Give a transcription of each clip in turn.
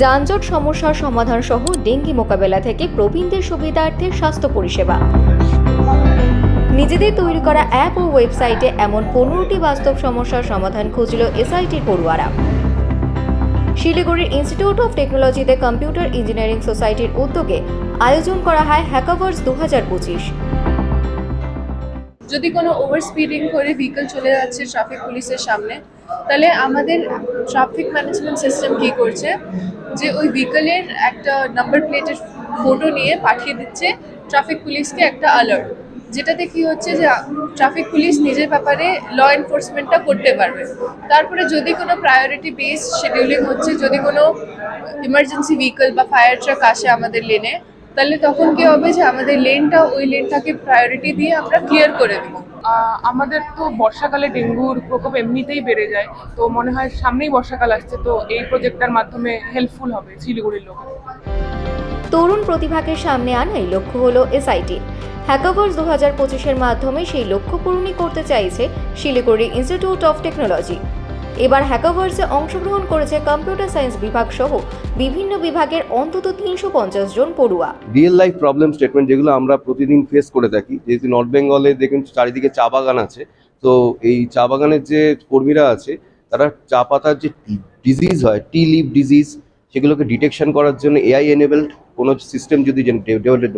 যানজট সমস্যার সমাধান সহ ডেঙ্গি মোকাবেলা থেকে প্রবীণদের সুবিধার্থে স্বাস্থ্য পরিষেবা। নিজেদের তৈরি করা অ্যাপ ও ওয়েবসাইটে এমন পনেরোটি বাস্তব সমস্যার সমাধান খুঁজল এসআইটির পড়ুয়ারা। শিলিগুড়ির ইনস্টিটিউট অফ টেকনোলজিতে কম্পিউটার ইঞ্জিনিয়ারিং সোসাইটির উদ্যোগে আয়োজন করা হয় হ্যাকাভার্স দু হাজার পঁচিশ। যদি কোনো ওভার স্পিডিং করে ভেহিকল চলে যাচ্ছে ট্রাফিক পুলিশের সামনে, তাহলে আমাদের ট্রাফিক ম্যানেজমেন্ট সিস্টেম কি করছে? যে ওই ভেহিকলের একটা নাম্বার প্লেটের ফটো নিয়ে পাঠিয়ে দিচ্ছে ট্রাফিক পুলিশকে একটা অ্যালার্ট যেটাতে কি হচ্ছে যে ট্রাফিক পুলিশ নিজের ব্যাপারে ল এনফোর্সমেন্টটা করতে পারবে। তারপরে যদি কোনো প্রায়োরিটি বেস শিডিউলিং হচ্ছে, যদি কোনো ইমার্জেন্সি ভেহিকল বা ফায়ার ট্রাক আসে আমাদের লেনে তাহলে তখন কি হবে যে আমাদের লেনটা ওই লেনটাকে প্রায়োরিটি দিয়ে আমরা ক্লিয়ার করে দেবো। আমাদের তো বর্ষাকালে ডেঙ্গুর প্রকোপ এমনিতেই বেড়ে যায়, তো মনে হয় সামনেই বর্ষাকাল আসছে, তো এই প্রজেক্টটার মাধ্যমে হেল্পফুল হবে শিলিগুড়ির লোক। তরুণ প্রতিভাকে সামনে আনাই লক্ষ্য হলো এসআইটি হ্যাকাভার্স দু হাজার পঁচিশের মাধ্যমে সেই লক্ষ্য পূরণই করতে চাইছে শিলিগুড়ি ইনস্টিটিউট অফ টেকনোলজি এবার হ্যাকাভার্সে অংশগ্রহণ করেছে কম্পিউটার সায়েন্স বিভাগ সহ বিভিন্ন বিভাগের অন্তত তিনশো পঞ্চাশ জন পড়ুয়া। রিয়েল লাইফ প্রবলেম স্টেটমেন্ট যেগুলো আমরা প্রতিদিন ফেস করে থাকি, যেহেতু নর্থ বেঙ্গলে দেখুন চারিদিকে চা বাগান আছে, তো এই চা বাগানের যে কর্মীরা আছে, তারা চা পাতার যে ডিজিজ হয় টি লিভ ডিজিজ সেগুলোকে ডিটেকশন করার জন্য এআই এনেবেলড কোনো সিস্টেম যদি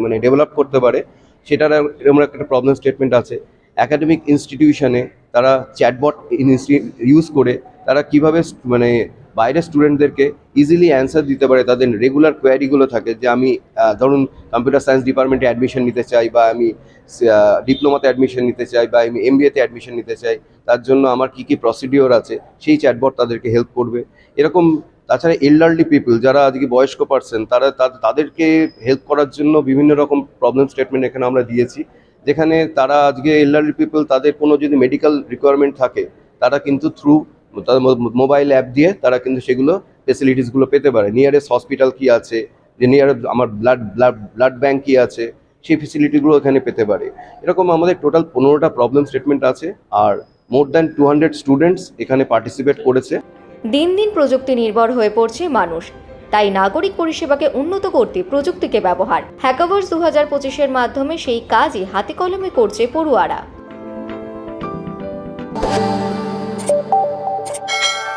মানে ডেভেলপ করতে পারে, সেটার এরকম একটা প্রবলেম স্টেটমেন্ট আছে। একাডেমিক ইনস্টিটিউশনে তারা চ্যাটবট ইউজ করে, তারা কীভাবে মানে বাইরের স্টুডেন্টদেরকে ইজিলি অ্যান্সার দিতে পারে, তাদের রেগুলার কোয়ারিগুলো থাকে যে আমি ধরুন কম্পিউটার সায়েন্স ডিপার্টমেন্টে অ্যাডমিশন নিতে চাই বা আমি ডিপ্লোমাতে অ্যাডমিশন নিতে চাই বা আমি এমবিএতে অ্যাডমিশন নিতে চাই, তার জন্য আমার কি কি প্রসিডিওর আছে, সেই চ্যাটবট তাদেরকে হেল্প করবে। এরকম তাছাড়া এল্ডারলি পিপল যারা আজকে বয়স্ক পার্সন তারা তাদেরকে হেল্প করার জন্য বিভিন্ন রকম প্রবলেম স্টেটমেন্ট এখানে আমরা দিয়েছি। যেখানে তারা আজকে এল্ডারলি পিপল তাদের কোনো যদি মেডিকেল রিকোয়ারমেন্ট থাকে, তারা কিন্তু থ্রু মোবাইল অ্যাপ দিয়ে তারা কিন্তু সেগুলো ফেসিলিটিসগুলো পেতে পারে। নিয়ারেস্ট হসপিটাল কি আছে? যে নিয়ারেস্ট আমার ব্লাড ব্লাড ব্লাড ব্যাঙ্ক কী আছে? সেই ফেসিলিটিগুলো এখানে পেতে পারে। এরকম আমাদের টোটাল পনেরোটা প্রবলেম স্টেটমেন্ট আছে আর more than two hundred students এখানে পার্টিসিপেট করেছে। দিন দিন প্রযুক্তি নির্ভর হয়ে পড়ছে মানুষ। তাই নাগরিক পরিষেবাকে উন্নত করতে প্রযুক্তিকে ব্যবহার। হ্যাকাভার্স দু হাজার পঁচিশের মাধ্যমে সেই কাজই হাতে কলমে করছে পড়ুয়ারা।